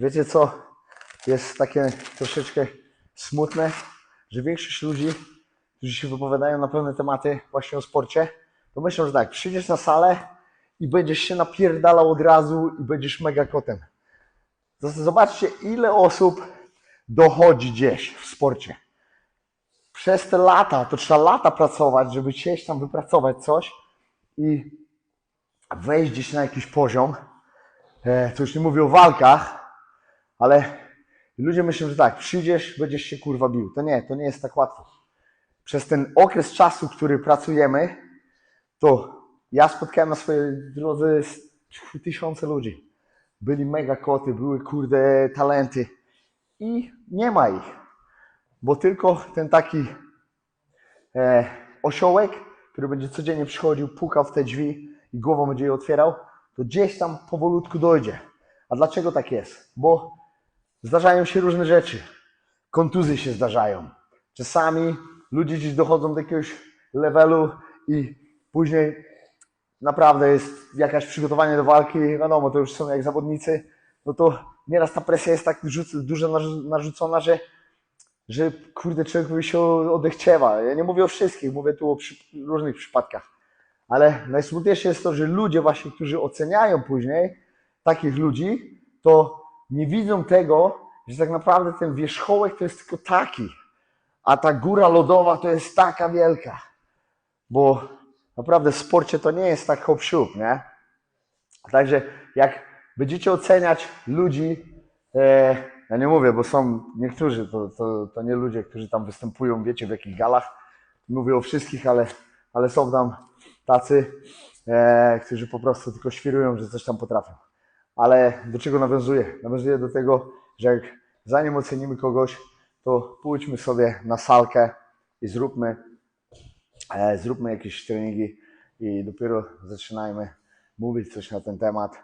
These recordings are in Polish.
wiecie co jest takie troszeczkę smutne, że większość ludzi, którzy się wypowiadają na pewne tematy właśnie o sporcie, to myślą, że tak, przyjdziesz na salę i będziesz się napierdalał od razu i będziesz mega kotem. Zobaczcie, ile osób dochodzi gdzieś w sporcie. Przez te lata, to trzeba lata pracować, żeby gdzieś tam wypracować coś i wejść gdzieś na jakiś poziom. E, to już nie mówię o walkach, ale ludzie myślą, że tak, przyjdziesz, będziesz się kurwa bił. To nie, to nie jest tak łatwo. Przez ten okres czasu, który pracujemy, to ja spotkałem na swojej drodze tysiące ludzi. Byli mega koty, były kurde talenty i nie ma ich, bo tylko ten taki e, osiołek, który będzie codziennie przychodził, pukał w te drzwi i głową będzie je otwierał, to gdzieś tam powolutku dojdzie. A dlaczego tak jest? Bo zdarzają się różne rzeczy. Kontuzje się zdarzają. Czasami ludzie gdzieś dochodzą do jakiegoś levelu i później naprawdę jest jakieś przygotowanie do walki, wiadomo, to już są jak zawodnicy, no to nieraz ta presja jest tak duża narzu- narzucona, że, że kurde, człowiekowi się odechciewa. Ja nie mówię o wszystkich, mówię tu o przy, różnych przypadkach. Ale najsmutniejsze jest to, że ludzie właśnie, którzy oceniają później takich ludzi, to nie widzą tego, że tak naprawdę ten wierzchołek to jest tylko taki, a ta góra lodowa to jest taka wielka. Bo naprawdę w sporcie to nie jest tak hop siup, nie? Także jak będziecie oceniać ludzi, e, ja nie mówię, bo są niektórzy, to, to, to nie ludzie, którzy tam występują, wiecie w jakich galach, mówię o wszystkich, ale, ale są tam tacy, e, którzy po prostu tylko świrują, że coś tam potrafią. Ale do czego nawiązuję? Nawiązuję do tego, że jak zanim ocenimy kogoś, to pójdźmy sobie na salkę i zróbmy, e, zróbmy jakieś treningi i dopiero zaczynajmy mówić coś na ten temat,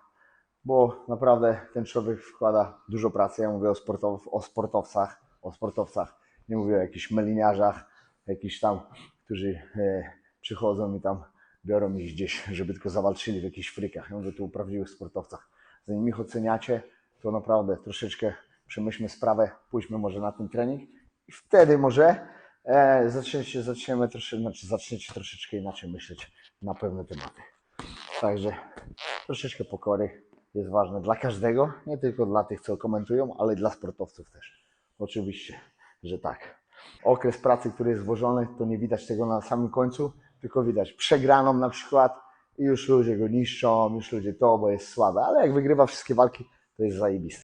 bo naprawdę ten człowiek wkłada dużo pracy. Ja mówię o, sportow, o sportowcach, o sportowcach, nie mówię o jakichś meliniarzach, jakichś tam, którzy e, przychodzą i tam biorą ich gdzieś, żeby tylko zawalczyli w jakichś frykach. Ja mówię tu o prawdziwych sportowcach. Zanim ich oceniacie, to naprawdę troszeczkę przemyślmy sprawę, pójdźmy może na ten trening i wtedy może e, zaczniecie, zaczniemy trosze, znaczy zaczniecie troszeczkę inaczej myśleć na pewne tematy. Także troszeczkę pokory jest ważne dla każdego, nie tylko dla tych, co komentują, ale dla sportowców też. Oczywiście, że tak. Okres pracy, który jest włożony, to nie widać tego na samym końcu, tylko widać przegraną na przykład i już ludzie go niszczą, już ludzie to, bo jest słabe, ale jak wygrywa wszystkie walki, to jest zajebiste.